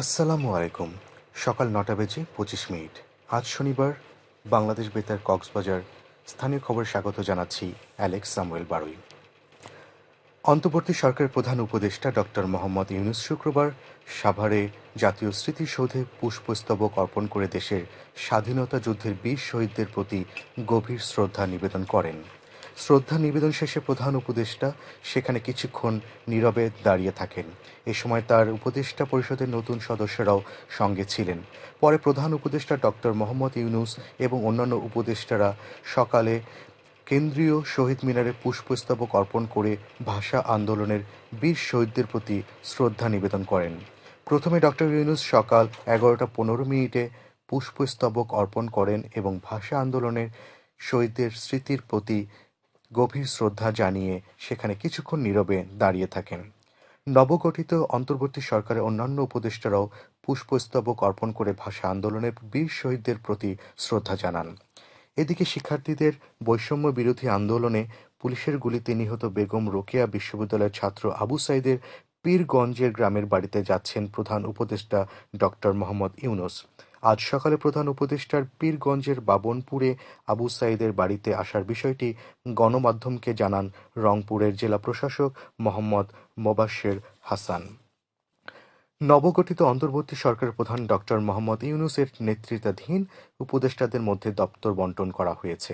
আসসালামু আলাইকুম। সকাল নটা বেজে পঁচিশ মিনিট। আজ শনিবার, বাংলাদেশ বেতার কক্সবাজার স্থানীয় খবর স্বাগত জানাচ্ছি অ্যালেক্স সামুয়েল বারুই। অন্তর্বর্তী সরকারের প্রধান উপদেষ্টা ডক্টর মোহাম্মদ ইউনুস শুক্রবার সাভারে জাতীয় স্মৃতিসৌধে পুষ্পস্তবক অর্পণ করে দেশের স্বাধীনতা যুদ্ধের বীর শহীদদের প্রতি গভীর শ্রদ্ধা নিবেদন করেন। শ্রদ্ধা নিবেদন শেষে প্রধান উপদেষ্টা সেখানে কিছুক্ষণ নীরবে দাঁড়িয়ে থাকেন। এ সময় তার উপদেষ্টা পরিষদের নতুন সদস্যরাও সঙ্গে ছিলেন। পরে প্রধান উপদেষ্টা ডক্টর মোহাম্মদ ইউনুস এবং অন্যান্য উপদেষ্টারা সকালে কেন্দ্রীয় শহীদ মিনারে পুষ্পস্তবক অর্পণ করে ভাষা আন্দোলনের বীর শহীদদের প্রতি শ্রদ্ধা নিবেদন করেন। প্রথমে ডক্টর ইউনুস সকাল এগারোটা পনেরো মিনিটে পুষ্পস্তবক অর্পণ করেন এবং ভাষা আন্দোলনের শহীদদের স্মৃতির প্রতি গভীর শ্রদ্ধা জানিয়ে সেখানে কিছুক্ষণ নীরবে দাঁড়িয়ে থাকেন। নবগঠিত অন্তর্বর্তী সরকারের অন্যান্য উপদেষ্টারাও পুষ্পস্তবক অর্পণ করে ভাষা আন্দোলনের বীর শহীদদের প্রতি শ্রদ্ধা জানান। এদিকে শিক্ষার্থীদের বৈষম্য বিরোধী আন্দোলনে পুলিশের গুলিতে নিহত বেগম রোকেয়া বিশ্ববিদ্যালয়ের ছাত্র আবু সাইদের পীরগঞ্জের গ্রামের বাড়িতে যাচ্ছেন প্রধান উপদেষ্টা ডক্টর মোহাম্মদ ইউনুস। আজ সকালে প্রধান উপদেষ্টার পীরগঞ্জের বাবনপুরে আবু সাইদের বাড়িতে আসার বিষয়টি গণমাধ্যমকে জানান রংপুরের জেলা প্রশাসক মোহাম্মদ মোবাশ্বের হাসান। নবগঠিত অন্তর্বর্তী সরকারের প্রধান ডক্টর মোহাম্মদ ইউনুসের নেতৃত্বাধীন উপদেষ্টাদের মধ্যে দপ্তর বন্টন করা হয়েছে।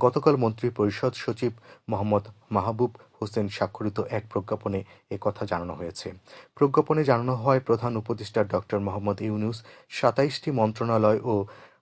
গতকাল মন্ত্রী পরিষদ সচিব মোহাম্মদ মাহবুব হোসেন স্বাক্ষরিত এক প্রজ্ঞাপনে কথা জানানো হয়েছে। প্রজ্ঞাপনে জানানো হয়, প্রধান উপদেষ্টা ডক্টর মোহাম্মদ ইউনুস সাতাইশটি মন্ত্রণালয় ও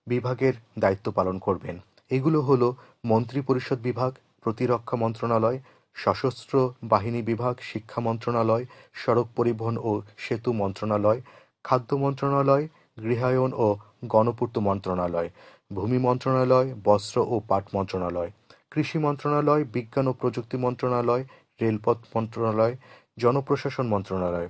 বিভাগের দায়িত্ব পালন করবেন। এগুলো হলো মন্ত্রী পরিষদ বিভাগ, প্রতিরক্ষা মন্ত্রণালয় সশস্ত্র বাহিনী বিভাগ, শিক্ষা মন্ত্রণালয়, সড়ক পরিবহন ও সেতু মন্ত্রণালয়, খাদ্য মন্ত্রণালয়, গৃহায়ন ও গণপূর্ত মন্ত্রণালয়, ভূমি মন্ত্রণালয়, বস্ত্র ও পাট মন্ত্রণালয়, কৃষি মন্ত্রণালয়, বিজ্ঞান ও প্রযুক্তি মন্ত্রণালয়, রেলপথ মন্ত্রণালয়, জনপ্রশাসন মন্ত্রণালয়,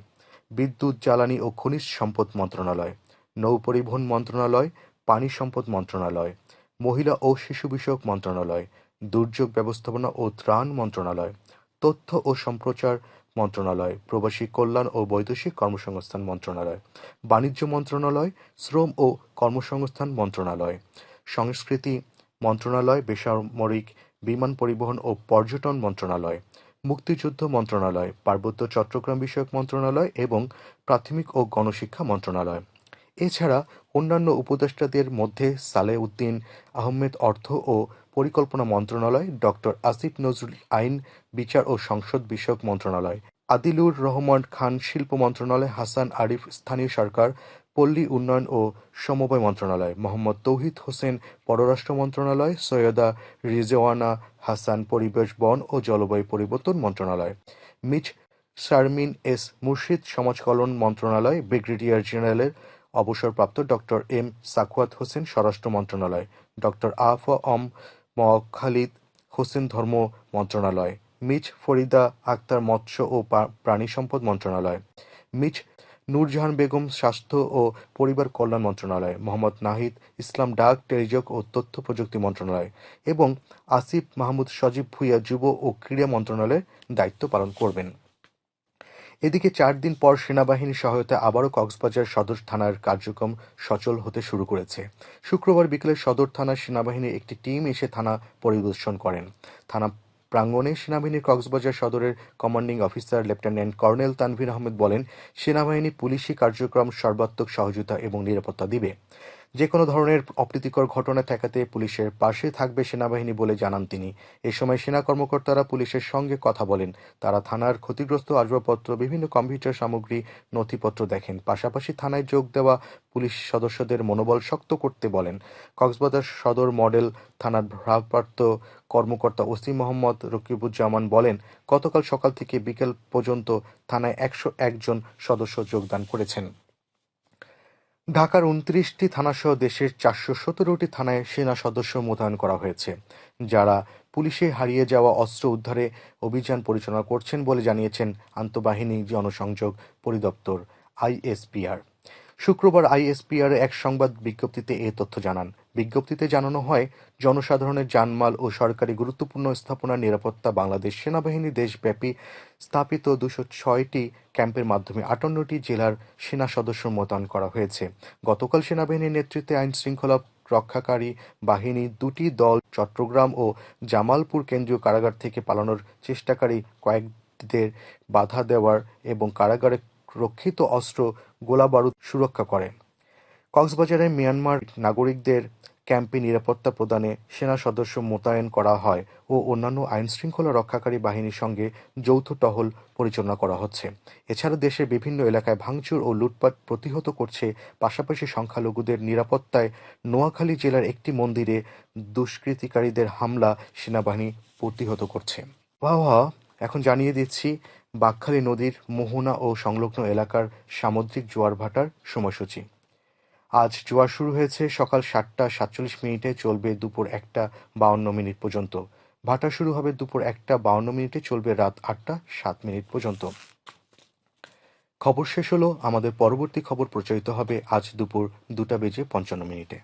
বিদ্যুৎ, জ্বালানি ও খনিজ সম্পদ মন্ত্রণালয় নৌপরিবহন মন্ত্রণালয়, পানি সম্পদ মন্ত্রণালয়, মহিলা ও শিশু বিষয়ক মন্ত্রণালয় দুর্যোগ ব্যবস্থাপনা ও ত্রাণ মন্ত্রণালয়, তথ্য ও সম্প্রচার মন্ত্রণালয়, প্রবাসী কল্যাণ ও বৈদেশিক কর্মসংস্থান মন্ত্রণালয়, বাণিজ্য মন্ত্রণালয়, শ্রম ও কর্মসংস্থান মন্ত্রণালয়, সংস্কৃতি মন্ত্রণালয়, বেসামরিক বিমান পরিবহন ও পর্যটন মন্ত্রণালয়, মুক্তিযুদ্ধ মন্ত্রণালয়, পার্বত্য চট্টগ্রাম বিষয়ক মন্ত্রণালয় এবং প্রাথমিক ও গণশিক্ষা মন্ত্রণালয়। এছাড়া অন্যান্য উপদেষ্টাদের মধ্যে সালেহ উদ্দিন আহমেদ অর্থ ও পরিকল্পনা মন্ত্রণালয়, ডক্টর আসিফ নজরুল আইন, বিচার ও সংসদ বিষয়ক মন্ত্রণালয়, আদিলুর রহমান খান শিল্প মন্ত্রণালয়, হাসান আরিফ স্থানীয় সরকার, পল্লী উন্নয়ন ও সমবায় মন্ত্রণালয়, মোহাম্মদ তৌহিদ হোসেন পররাষ্ট্র মন্ত্রণালয়, সৈয়দা রিজওয়ানা হাসান পরিবেশ, বন ও জলবায়ু পরিবর্তন মন্ত্রণালয় মিচ শারমিন এস মুর্শিদ সমাজ কল্যাণ মন্ত্রণালয়, ব্রিগেডিয়ার জেনারেলের অবসরপ্রাপ্ত ডক্টর এম সাকুয়াত হোসেন স্বরাষ্ট্র মন্ত্রণালয়, ডক্টর আফ অম খালিদ হোসেন ধর্ম মন্ত্রণালয়, মিচ ফরিদা আক্তার মৎস্য ও প্রাণী সম্পদ মন্ত্রণালয়, মিচ নূরজাহান বেগম স্বাস্থ্য ও পরিবার কল্যাণ মন্ত্রণালয়, মোহাম্মদ নাহিদ ইসলাম ডাক, টেলিযোগ ও তথ্য প্রযুক্তি মন্ত্রণালয় এবং আসিফ মাহমুদ সজীব ভুইয়া যুব ও ক্রীড়া মন্ত্রণালয়ের দায়িত্ব পালন করবেন। এদিকে চার দিন পর সেনাবাহিনীর সহায়তায় আবারও কক্সবাজার সদর থানার কার্যক্রম সচল হতে শুরু করেছে। শুক্রবার বিকেলে সদর থানার সেনাবাহিনীর একটি টিম এসে থানা পরিদর্শন করেন। থানা প্রাঙ্গণে সেনাবাহিনীর কক্সবাজার সদরের commanding officer lieutenant colonel Tanvir Ahmed বলেন, সেনাবাহিনী পুলিশি কার্যক্রম সর্বাত্মক সহযোগিতা এবং নিরাপত্তা দিবে। যে কোনো ধরনের অপ্রীতিকর ঘটনা ঠেকাতে পুলিশের পাশে থাকবে সেনাবাহিনী বলে জানান তিনি। এ সময় সেনা কর্মকর্তারা পুলিশের সঙ্গে কথা বলেন। তারা থানার ক্ষতিগ্রস্ত আসবাবপত্র, বিভিন্ন কম্পিউটার সামগ্রী, নথিপত্র দেখেন। পাশাপাশি থানায় যোগ দেওয়া পুলিশ সদস্যদের মনোবল শক্ত করতে বলেন। কক্সবাজার সদর মডেল থানার ভারপ্রাপ্ত কর্মকর্তা ওসি মোহাম্মদ রকিবুজ্জামান বলেন, গতকাল সকাল থেকে বিকেল পর্যন্ত থানায় একশো একজন সদস্য যোগদান করেছেন। ঢাকার উনত্রিশটি থানাসহ দেশের চারশো সতেরোটি থানায় সেনা সদস্য মোতায়েন করা হয়েছে, যারা পুলিশে হারিয়ে যাওয়া অস্ত্র উদ্ধারে অভিযান পরিচালনা করছেন বলে জানিয়েছেন আন্তঃবাহিনী জনসংযোগ পরিদপ্তর আইএসপিআর। শুক্রবার আইএসপিআর এক সংবাদ বিজ্ঞপ্তিতে এ তথ্য জানান। বিজ্ঞপ্তিতে জানানো হয়, জনসাধারণের জানমাল ও সরকারি গুরুত্বপূর্ণ স্থাপনার নিরাপত্তা বাংলাদেশ সেনাবাহিনী দেশব্যাপী স্থাপিত দুশো ছয়টি ক্যাম্পের মাধ্যমে আটান্নটি জেলার সেনা সদস্য মোতায়েন করা হয়েছে। গতকাল সেনাবাহিনীর নেতৃত্বে আইন শৃঙ্খলা রক্ষাকারী বাহিনী দুটি দল চট্টগ্রাম ও জামালপুর কেন্দ্রীয় কারাগার থেকে পালানোর চেষ্টাকারী কয়েকদের বাধা দেওয়ার এবং কারাগারে রক্ষিত অস্ত্র গোলাবারুদ সুরক্ষা করে। কক্সবাজারে মিয়ানমার নাগরিকদের ক্যাম্পে নিরাপত্তা প্রদানে সেনা সদস্য মোতায়েন করা হয় ও অন্যান্য আইনশৃঙ্খলা রক্ষাকারী বাহিনীর সঙ্গে যৌথ টহল পরিচালনা করা হচ্ছে। এছাড়া দেশের বিভিন্ন এলাকায় ভাঙচুর ও লুটপাট প্রতিহত করছে। পাশাপাশি সংখ্যালঘুদের নিরাপত্তায় নোয়াখালী জেলার একটি মন্দিরে দুষ্কৃতিকারীদের হামলা সেনাবাহিনী প্রতিহত করছে। আবহাওয়া, এখন জানিয়ে দিচ্ছি বাকখালী নদীর মোহনা ও সংলগ্ন এলাকার সামুদ্রিক জোয়ার ভাটার সময়সূচি। আজ জোয়ার শুরু হয়েছে সকাল সাতটা সাতচল্লিশ মিনিটে চলবে দুপুর একটা বাউন্ন মিনিট পর্যন্ত। ভাটা শুরু হবে দুপুর একটা বাউন্ন মিনিটে চলবে রাত আটটা সাত মিনিট পর্যন্ত। খবর শেষ হলো। আমাদের পরবর্তী খবর প্রচারিত হবে আজ দুপুর দুটা বেজে পঞ্চান্ন মিনিটে।